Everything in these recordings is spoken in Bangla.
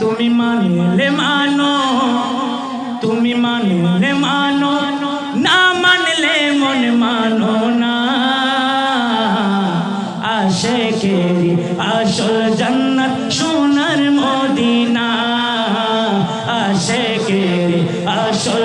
তুমি মানলে মানো, তুমি মানলে মানো, না মানলে মন মানো না। আশে কেরি আসল জান্নাত সোনার মদিনা। আশেকেরি আসল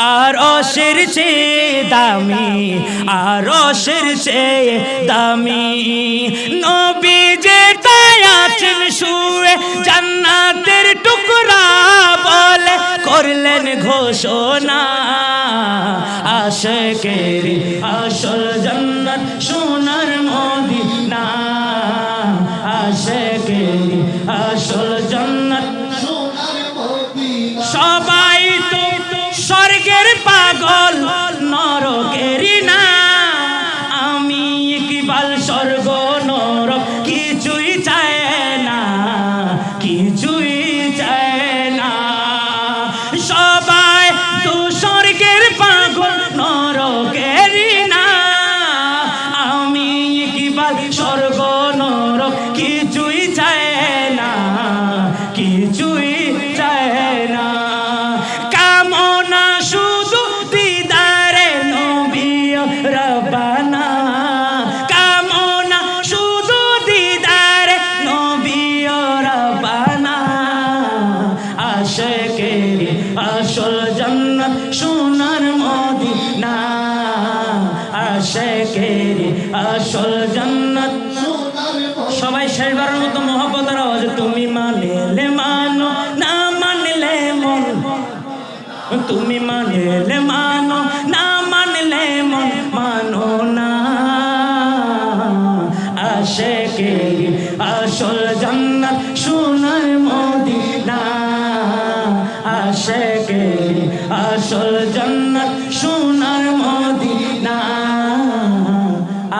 আর অশের চেয়ে দামি, আর অশের চেয়ে দামি। নবী যে তাই আছেন শুয়ে জান্নাতের টুকরা বলে করলেন ঘোষণা। আশেকেরি আসল জান্নাত সোনার মদিনা। আশেকেরি আসল জান্নাত। সবাই শেষবারের মতো মহব্বতের আওয়াজ, তুমি মানলে মানো, না মানলে মন। তুমি মানলে মানো, না মানলে মন। মানো না আশেকেরি